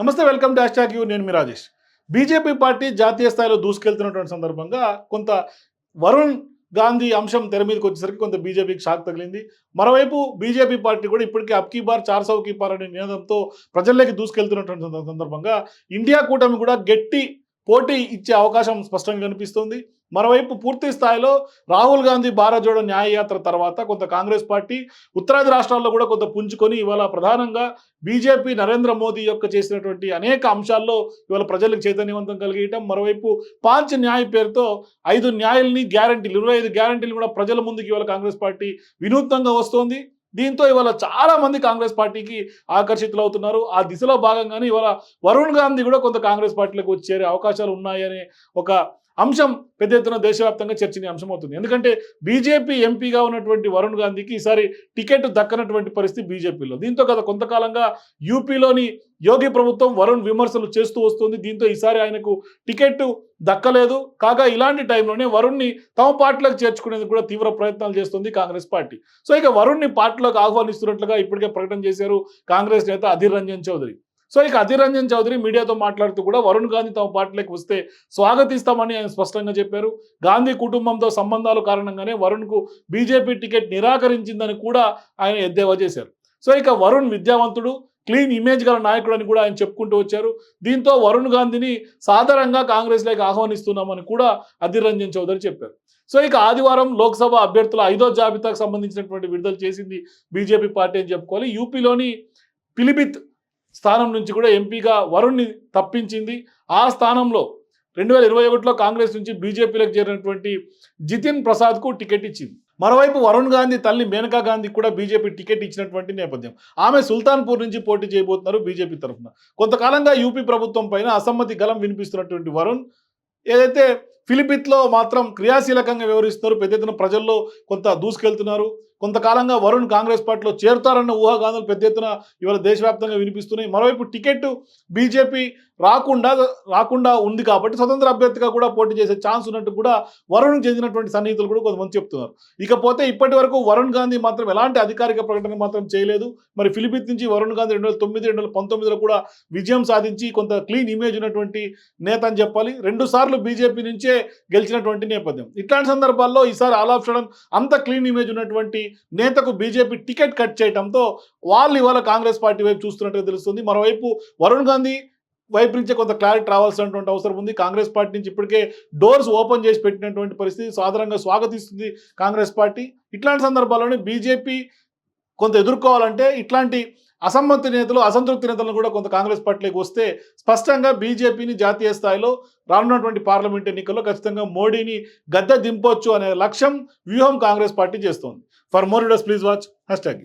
నమస్తే welcome dash hash you. నేను మీ Rajesh. BJP party జాతీయ స్థాయిలో దూసుకెళ్తున్నటువంటి సందర్భంగా కొంత వరుణ్ గాంధీ అంశం తెర మీదకి వచ్చేసరికి కొంత బీజేపీకి షాక్ తగిలింది. మరోవైపు బీజేపీ పార్టీ కూడా ఇప్పటికే అప్కీ బార్ చార్ సౌ కీ పార్ అనే నినాదంతో ప్రజల్లోకి దూసుకెళ్తున్నటువంటి సందర్భంగా ఇండియా కూటమి కూడా గట్టి పోటీ ఇచ్చే అవకాశం స్పష్టంగా కనిపిస్తుంది. మరోవైపు పూర్తి స్థాయిలో రాహుల్ గాంధీ భారత్ జోడో న్యాయయాత్ర తర్వాత కొంత కాంగ్రెస్ పార్టీ ఉత్తరాది రాష్ట్రాల్లో కూడా కొంత పుంజుకొని ఇవాళ ప్రధానంగా బీజేపీ నరేంద్ర మోదీ యొక్క చేసినటువంటి అనేక అంశాల్లో ఇవాళ ప్రజలకు చైతన్యవంతం కలిగేయటం మరోవైపు పాంచ్ న్యాయ పేరుతో ఐదు న్యాయాలని గ్యారంటీలు ఇరవై ఐదు గ్యారంటీలు కూడా ప్రజల ముందుకు ఇవాళ కాంగ్రెస్ పార్టీ వినూత్నంగా వస్తోంది. దీంతో ఇవాళ చాలా మంది కాంగ్రెస్ పార్టీకి ఆకర్షితులు అవుతున్నారు. ఆ దిశలో భాగంగానే ఇవాళ వరుణ్ గాంధీ కూడా కొంత కాంగ్రెస్ పార్టీలకు వచ్చి చేరే అవకాశాలు ఉన్నాయనే ఒక అంశం పెద్ద ఎత్తున దేశవ్యాప్తంగా చర్చనీయాంశం అవుతుంది. ఎందుకంటే బీజేపీ ఎంపీగా ఉన్నటువంటి వరుణ్ గాంధీకి ఈసారి టికెట్ దక్కనటువంటి పరిస్థితి బీజేపీలో. దీంతో గత కొంతకాలంగా యూపీలోని యోగి ప్రభుత్వం వరుణ్ విమర్శలు చేస్తూ వస్తుంది. దీంతో ఈసారి ఆయనకు టికెట్ దక్కలేదు. కాగా ఇలాంటి టైంలోనే వరుణ్ని తమ పార్టీలోకి చేర్చుకునేందుకు కూడా తీవ్ర ప్రయత్నాలు చేస్తుంది కాంగ్రెస్ పార్టీ. సో ఇక వరుణ్ని పార్టీలోకి ఆహ్వానిస్తున్నట్లుగా ఇప్పటికే ప్రకటన చేశారు కాంగ్రెస్ నేత అధీర్ రంజన్ చౌదరి. సో ఇక అధీర్ రంజన్ చౌదరి మీడియాతో మాట్లాడుతూ కూడా వరుణ్ గాంధీ తమ పార్టీలోకి వస్తే స్వాగతిస్తామని ఆయన స్పష్టంగా చెప్పారు. గాంధీ కుటుంబంతో సంబంధాలు కారణంగానే వరుణ్కు బీజేపీ టికెట్ నిరాకరించిందని కూడా ఆయన ఎద్దేవా చేశారు. సో ఇక వరుణ్ విద్యావంతుడు క్లీన్ ఇమేజ్ గల నాయకుడు అని కూడా ఆయన చెప్పుకుంటూ వచ్చారు. దీంతో వరుణ్ గాంధీని సాధారణంగా కాంగ్రెస్లోకి ఆహ్వానిస్తున్నామని కూడా అధీర్ రంజన్ చౌదరి చెప్పారు. సో ఇక ఆదివారం లోక్సభ అభ్యర్థుల ఐదో జాబితాకు సంబంధించినటువంటి విడుదల చేసింది బీజేపీ పార్టీ అని చెప్పుకోవాలి. యూపీలోని పిలిభిత్ స్థానం నుంచి కూడా ఎంపీగా వరుణ్ని తప్పించింది. ఆ స్థానంలో రెండు వేల ఇరవై ఒకటిలో కాంగ్రెస్ నుంచి బీజేపీలోకి చేరినటువంటి జితిన్ ప్రసాద్కు టికెట్ ఇచ్చింది. మరోవైపు వరుణ్ గాంధీ తల్లి మేనకా గాంధీ కూడా బీజేపీ టికెట్ ఇచ్చినటువంటి నేపథ్యం. ఆమె సుల్తాన్పూర్ నుంచి పోటీ చేయబోతున్నారు బీజేపీ తరఫున. కొంతకాలంగా యూపీ ప్రభుత్వం పైన అసమ్మతి గలం వినిపిస్తున్నటువంటి వరుణ్ ఏదైతే ఫిలిపిత్లో మాత్రం క్రియాశీలకంగా వ్యవహరిస్తున్నారు. పెద్ద ఎత్తున ప్రజల్లో కొంత దూసుకెళ్తున్నారు. కొంతకాలంగా వరుణ్ కాంగ్రెస్ పార్టీలో చేరుతారన్న ఊహాగానాలు పెద్ద ఎత్తున ఇవాళ దేశవ్యాప్తంగా వినిపిస్తున్నాయి. మరోవైపు టికెట్ బీజేపీ రాకుండా రాకుండా ఉంది కాబట్టి స్వతంత్ర అభ్యర్థిగా కూడా పోటీ చేసే ఛాన్స్ ఉన్నట్టు కూడా వరుణ్ చెందినటువంటి సన్నిహితులు కూడా కొంతమంది చెప్తున్నారు. ఇకపోతే ఇప్పటి వరకు వరుణ్ గాంధీ మాత్రం ఎలాంటి అధికారిక ప్రకటన మాత్రం చేయలేదు. మరి ఫిలిపిత్ నుంచి వరుణ్ గాంధీ రెండు వేల తొమ్మిది రెండు వేల పంతొమ్మిదిలో కూడా విజయం సాధించి కొంత క్లీన్ ఇమేజ్ ఉన్నటువంటి నేత అని చెప్పాలి. రెండు సార్లు బీజేపీ నుంచే గెలిచినటువంటి నేపథ్యం. ఇట్లాంటి సందర్భాల్లో ఈసారి ఆల్ ఆఫ్ సడన్ అంత క్లీన్ ఇమేజ్ ఉన్నటువంటి నేతకు బీజేపీ టికెట్ కట్ చేయడంతో వాళ్ళు ఇవాళ కాంగ్రెస్ పార్టీ వైపు చూస్తున్నట్టుగా తెలుస్తుంది. మరోవైపు వరుణ్ గాంధీ వైపు నుంచే కొంత క్లారిటీ రావాల్సినటువంటి అవసరం ఉంది. కాంగ్రెస్ పార్టీ నుంచి ఇప్పటికే డోర్స్ ఓపెన్ చేసి పెట్టినటువంటి పరిస్థితి సాధారణంగా స్వాగతిస్తుంది కాంగ్రెస్ పార్టీ. ఇట్లాంటి సందర్భాల్లోనే బీజేపీ కొంత ఎదుర్కోవాలంటే ఇట్లాంటి అసమ్మతి నేతలు అసంతృప్తి నేతలను కూడా కొంత కాంగ్రెస్ పార్టీలోకి వస్తే స్పష్టంగా బీజేపీని జాతీయ స్థాయిలో రానున్నటువంటి పార్లమెంట్ ఎన్నికల్లో ఖచ్చితంగా మోడీని గద్దె దింపొచ్చు అనే లక్ష్యం వ్యూహం కాంగ్రెస్ పార్టీ చేస్తోంది. For more videos please watch. Hashtag